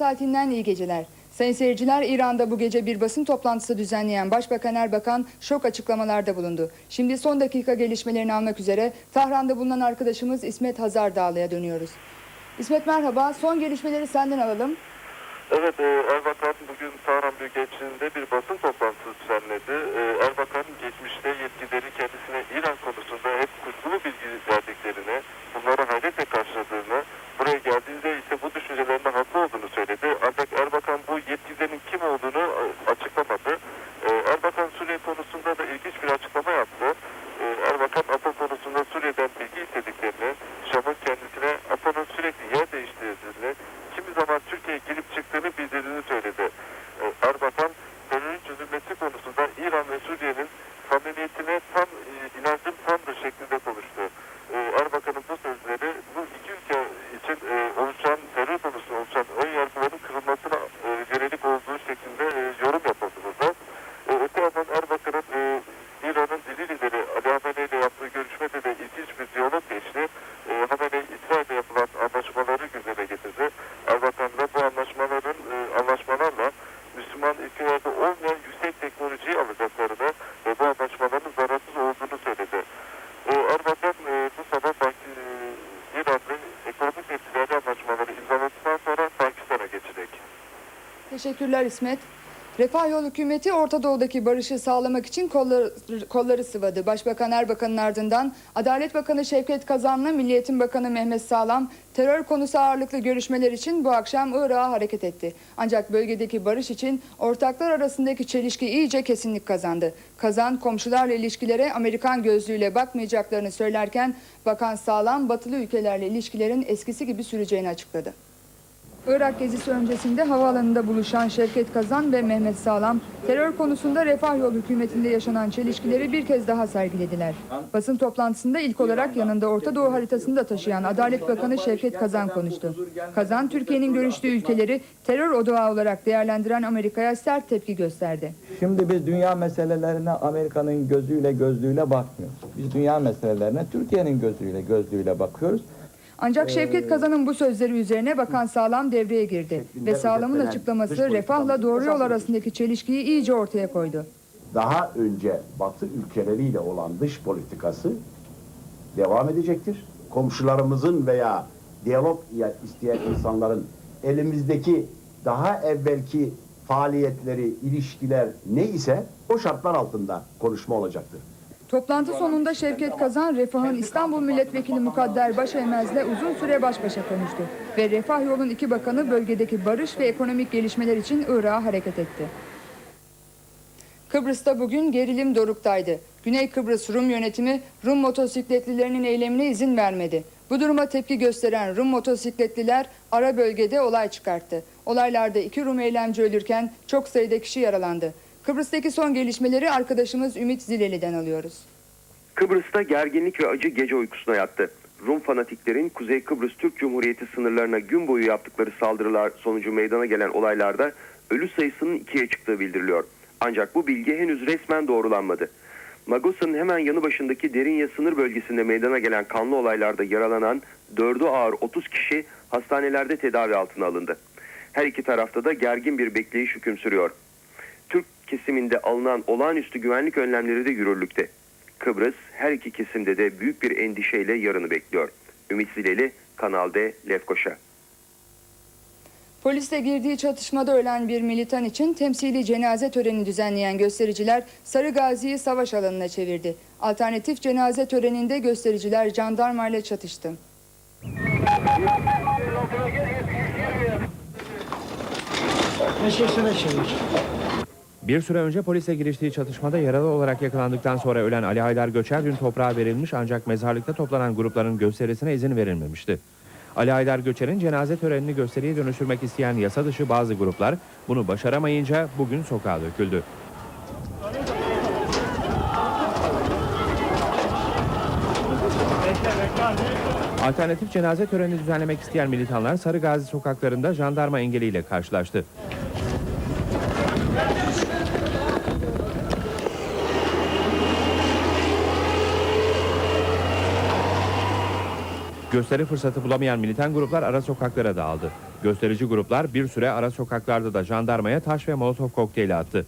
Saatinden iyi geceler. Sayın seyirciler, İran'da bu gece bir basın toplantısı düzenleyen Başbakan Erbakan şok açıklamalarda bulundu. Şimdi son dakika gelişmelerini almak üzere Tahran'da bulunan arkadaşımız İsmet Hazar Dağlı'ya dönüyoruz. İsmet merhaba, son gelişmeleri senden alalım. Evet, e, Erbakan bugün Tahran Büyükelçiliği'nde bir basın toplantısı düzenledi. E, Erbakan geçmişte yetkilileri kendisine İran konusunda hep kuşkulu bilgi verdiklerini, bunları hayretle karşıladığını, buraya geldiğinde ise bu düşüncelerinde haklı olduğunu söyledi. Ancak Erbakan bu yetkililerin kim olduğunu e, açıklamadı. E, Erbakan Suriye konusunda da ilginç bir açıklama yaptı. E, Erbakan APO konusunda Suriye'den bilgi istediklerini, Şam'ın kendisine APO'nun sürekli yer değiştirdiğini, kimi zaman Türkiye'ye girip çıktığını bildirdiğini söyledi. Ee, Erbakan terörün çözülmesi konusunda İran ve Suriye'nin samimiyetine tam e, inancım tamdır şeklinde konuştu. Ee, Erbakan'ın bu sözleri bu iki ülke için e, oluşan terör konusunda oluşan ön yargıların kırılmasına e, yönelik olduğu şeklinde e, yorum yapıldı burada. E, öte yandan Erbakan'ın e, İran'ın dili lideri Ali Hamenei ile yaptığı görüşmede de ilginç bir diyalog geçti. E, Hamenei İsrail'le yapılan anlaşmaları gündeme getirdi. Erbakan da bu anlaşmaların e, anlaşmalarla Müslüman ülkelerde olmayan yüksek teknolojiyi alacaklarını ve bu anlaşmaların zararsız olduğunu söyledi. E, Erbakan e, bu sabah Pak- e, İran'da ekonomik ve ticari anlaşmaları imzaladıktan sonra Pakistan'a geçecek. Teşekkürler İsmet. Refah Yol hükümeti Orta Doğu'daki barışı sağlamak için kolları, kolları sıvadı. Başbakan Erbakan'ın ardından Adalet Bakanı Şevket Kazan'la Milliyetin Bakanı Mehmet Sağlam terör konusu ağırlıklı görüşmeler için bu akşam Irak'a hareket etti. Ancak bölgedeki barış için ortaklar arasındaki çelişki iyice kesinlik kazandı. Kazan komşularla ilişkilere Amerikan gözlüğüyle bakmayacaklarını söylerken Bakan Sağlam batılı ülkelerle ilişkilerin eskisi gibi süreceğini açıkladı. Irak gezisi öncesinde havaalanında buluşan Şevket Kazan ve Mehmet Sağlam, terör konusunda Refah Yol hükümetinde yaşanan çelişkileri bir kez daha sergilediler. Basın toplantısında ilk olarak yanında Orta Doğu haritasını da taşıyan Adalet Bakanı Şevket Kazan konuştu. Kazan, Türkiye'nin görüştüğü ülkeleri terör odağı olarak değerlendiren Amerika'ya sert tepki gösterdi. Şimdi biz dünya meselelerine Amerika'nın gözüyle gözlüğüyle bakmıyoruz. Biz dünya meselelerine Türkiye'nin gözüyle gözlüğüyle bakıyoruz. Ancak Şevket Kazan'ın bu sözleri üzerine Bakan Sağlam devreye girdi ve Sağlam'ın açıklaması Refah'la Doğru Yol arasındaki çelişkiyi iyice ortaya koydu. daha önce Batı ülkeleriyle olan dış politikası devam edecektir. Komşularımızın veya diyalog ya- isteyen insanların elimizdeki daha evvelki faaliyetleri, ilişkiler ne ise o şartlar altında konuşma olacaktır. Toplantı sonunda Şevket Kazan, Refah'ın İstanbul Milletvekili Mukadder Başeymez'le uzun süre baş başa konuştu. Ve Refah Yol'un iki bakanı bölgedeki barış ve ekonomik gelişmeler için Irak'a hareket etti. Kıbrıs'ta bugün gerilim doruktaydı. Güney Kıbrıs Rum yönetimi Rum motosikletlilerinin eylemine izin vermedi. Bu duruma tepki gösteren Rum motosikletliler ara bölgede olay çıkarttı. Olaylarda iki Rum eylemci ölürken çok sayıda kişi yaralandı. Kıbrıs'taki son gelişmeleri arkadaşımız Ümit Zileli'den alıyoruz. Kıbrıs'ta gerginlik ve acı gece uykusuna yattı. Rum fanatiklerin Kuzey Kıbrıs Türk Cumhuriyeti sınırlarına gün boyu yaptıkları saldırılar sonucu meydana gelen olaylarda ölü sayısının ikiye çıktığı bildiriliyor. Ancak bu bilgi henüz resmen doğrulanmadı. Magosa'nın hemen yanı başındaki Derinye sınır bölgesinde meydana gelen kanlı olaylarda yaralanan 4'ü ağır 30 kişi hastanelerde tedavi altına alındı. Her iki tarafta da gergin bir bekleyiş hüküm sürüyor. Kesiminde alınan olağanüstü güvenlik önlemleri de yürürlükte. Kıbrıs her iki kesimde de büyük bir endişeyle yarını bekliyor. Ümit Zileli, Kanal D, Lefkoşa. Polisle girdiği çatışmada ölen bir militan için temsili cenaze töreni düzenleyen göstericiler Sarı Gazi'yi savaş alanına çevirdi. Alternatif cenaze töreninde göstericiler jandarma ile çatıştı. Bir süre önce polise giriştiği çatışmada yaralı olarak yakalandıktan sonra ölen Ali Haydar Göçer dün toprağa verilmiş ancak mezarlıkta toplanan grupların gösterisine izin verilmemişti. Ali Haydar Göçer'in cenaze törenini gösteriye dönüştürmek isteyen yasa dışı bazı gruplar bunu başaramayınca bugün sokağa döküldü. Alternatif cenaze töreni düzenlemek isteyen militanlar Sarı Gazi sokaklarında jandarma engeliyle karşılaştı. Gösteri fırsatı bulamayan militan gruplar ara sokaklara dağıldı. Gösterici gruplar bir süre ara sokaklarda da jandarmaya taş ve molotof kokteyli attı.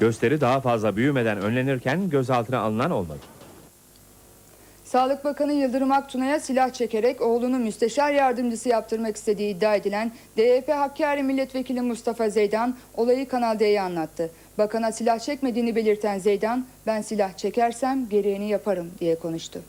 Gösteri daha fazla büyümeden önlenirken gözaltına alınan olmadı. Sağlık Bakanı Yıldırım Aktuna'ya silah çekerek oğlunu müsteşar yardımcısı yaptırmak istediği iddia edilen DYP Hakkari Milletvekili Mustafa Zeydan olayı Kanal D'ye anlattı. Bakana silah çekmediğini belirten Zeydan, ben silah çekersem gereğini yaparım diye konuştu.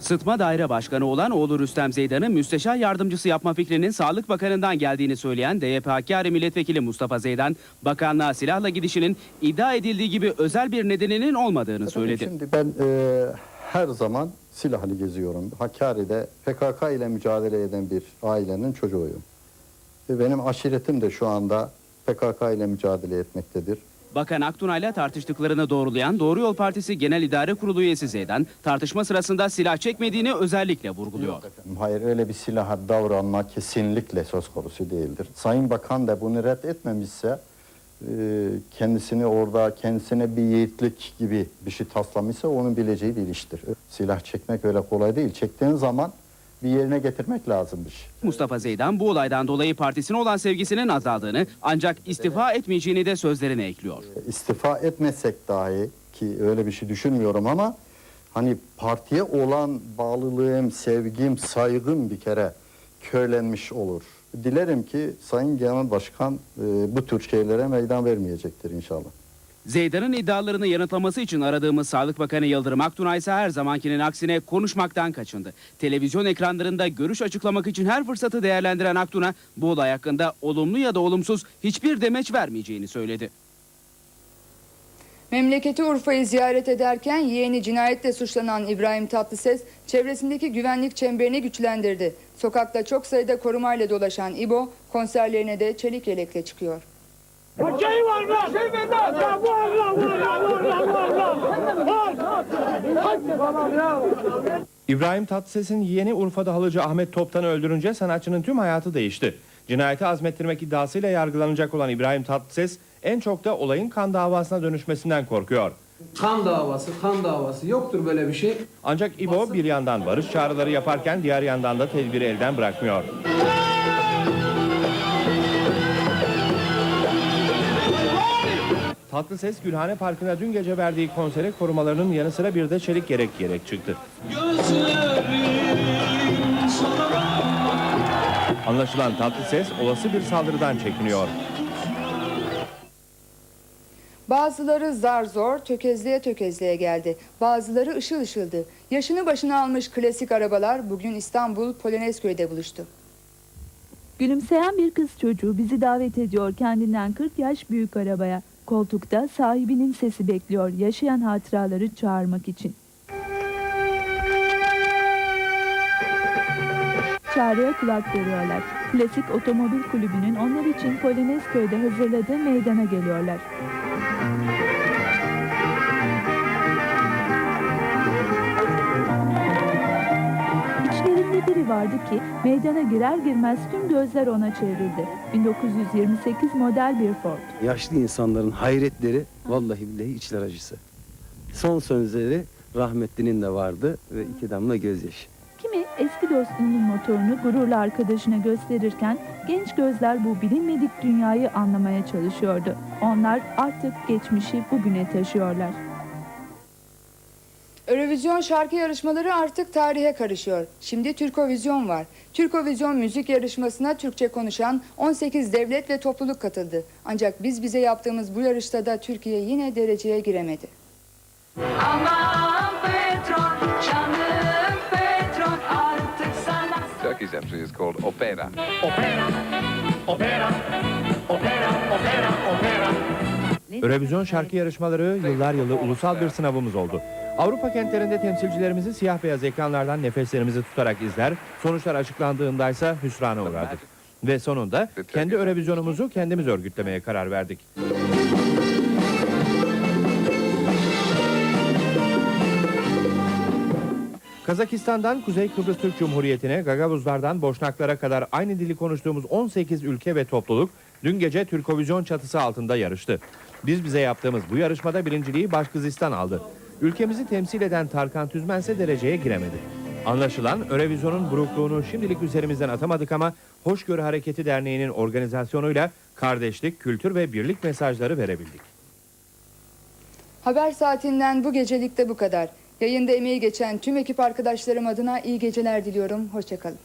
Sıtma Daire Başkanı olan oğlu Rüstem Zeydan'ı müsteşar yardımcısı yapma fikrinin Sağlık Bakanı'ndan geldiğini söyleyen DYP Hakkari Milletvekili Mustafa Zeydan, bakanlığa silahla gidişinin iddia edildiği gibi özel bir nedeninin olmadığını söyledi. Şimdi ben e, her zaman silahlı geziyorum. Hakkari'de PKK ile mücadele eden bir ailenin çocuğuyum. Ve benim aşiretim de şu anda PKK ile mücadele etmektedir. Bakan Aktunay'la tartıştıklarını doğrulayan Doğru Yol Partisi Genel İdare Kurulu üyesi Zeydan, tartışma sırasında silah çekmediğini özellikle vurguluyor. Hayır öyle bir silaha davranma kesinlikle söz konusu değildir. Sayın Bakan da bunu red etmemişse e, kendisini orada kendisine bir yiğitlik gibi bir şey taslamışsa onun bileceği bir iştir. Silah çekmek öyle kolay değil. Çektiğin zaman bir yerine getirmek lazım bir şey. Mustafa Zeydan bu olaydan dolayı partisine olan sevgisinin azaldığını ancak istifa etmeyeceğini de sözlerine ekliyor. istifa etmesek dahi ki öyle bir şey düşünmüyorum ama hani partiye olan bağlılığım, sevgim, saygım bir kere köylenmiş olur. Dilerim ki Sayın Genel Başkan e, bu tür şeylere meydan vermeyecektir inşallah. Zeydan'ın iddialarını yanıtlaması için aradığımız Sağlık Bakanı Yıldırım Aktunay ise her zamankinin aksine konuşmaktan kaçındı. Televizyon ekranlarında görüş açıklamak için her fırsatı değerlendiren Aktunay bu olay hakkında olumlu ya da olumsuz hiçbir demeç vermeyeceğini söyledi. Memleketi Urfa'yı ziyaret ederken yeğeni cinayetle suçlanan İbrahim Tatlıses çevresindeki güvenlik çemberini güçlendirdi. Sokakta çok sayıda korumayla dolaşan İbo konserlerine de çelik yelekle çıkıyor. Şey var lan! Şey var! Var lan! Var lan! Var lan! Var lan! İbrahim Tatlıses'in yeğeni Urfa'da halıcı Ahmet Toptan'ı öldürünce sanatçının tüm hayatı değişti. Cinayeti azmettirmek iddiasıyla yargılanacak olan İbrahim Tatlıses en çok da olayın kan davasına dönüşmesinden korkuyor. Kan davası, kan davası yoktur böyle bir şey. Ancak İbo bir yandan barış çağrıları yaparken diğer yandan da tedbiri elden bırakmıyor. Tatlıses Gülhane Parkı'na dün gece verdiği konsere korumalarının yanı sıra bir de çelik gerek gerek çıktı. Anlaşılan Tatlıses olası bir saldırıdan çekiniyor. Bazıları zar zor tökezleye tökezleye geldi. Bazıları ışıl ışıldı. Yaşını başına almış klasik arabalar bugün İstanbul Polonezköy'de buluştu. Gülümseyen bir kız çocuğu bizi davet ediyor kendinden 40 yaş büyük arabaya. Koltukta sahibinin sesi bekliyor yaşayan hatıraları çağırmak için. Çağrıya kulak veriyorlar. Klasik Otomobil Kulübü'nün onlar için Polonezköy'de hazırladığı meydana geliyorlar. İçlerinde biri vardı ki meydana girer girmez tüm gözler ona çevrildi. 1928 model bir Ford. Yaşlı insanların hayretleri vallahi billahi içler acısı. Son sözleri rahmetlinin de vardı ve iki damla gözyaşı. Kimi eski dostunun motorunu gururla arkadaşına gösterirken genç gözler bu bilinmedik dünyayı anlamaya çalışıyordu. Onlar artık geçmişi bugüne taşıyorlar. Eurovision şarkı yarışmaları artık tarihe karışıyor. Şimdi Türkovizyon var. Türkovizyon müzik yarışmasına Türkçe konuşan 18 devlet ve topluluk katıldı. Ancak biz bize yaptığımız bu yarışta da Türkiye yine dereceye giremedi. Aman petrol, canım petrol artık sana Turkey's entry is called Opera. Eurovision şarkı yarışmaları yıllar yılı ulusal bir sınavımız oldu. Avrupa kentlerinde temsilcilerimizi siyah beyaz ekranlardan nefeslerimizi tutarak izler, sonuçlar açıklandığında ise hüsrana uğrardık. Ve sonunda kendi Eurovision'umuzu kendimiz örgütlemeye karar verdik. Kazakistan'dan Kuzey Kıbrıs Türk Cumhuriyeti'ne, Gagavuzlardan Boşnaklara kadar aynı dili konuştuğumuz 18 ülke ve topluluk dün gece Türkovizyon çatısı altında yarıştı. Biz bize yaptığımız bu yarışmada birinciliği Başkızistan aldı. Ülkemizi temsil eden Tarkan Tüzmen ise dereceye giremedi. Anlaşılan Eurovizyon'un burukluğunu şimdilik üzerimizden atamadık ama Hoşgörü Hareketi Derneği'nin organizasyonuyla kardeşlik, kültür ve birlik mesajları verebildik. Haber saatinden bu gecelik de bu kadar. Yayında emeği geçen tüm ekip arkadaşlarım adına iyi geceler diliyorum. Hoşçakalın.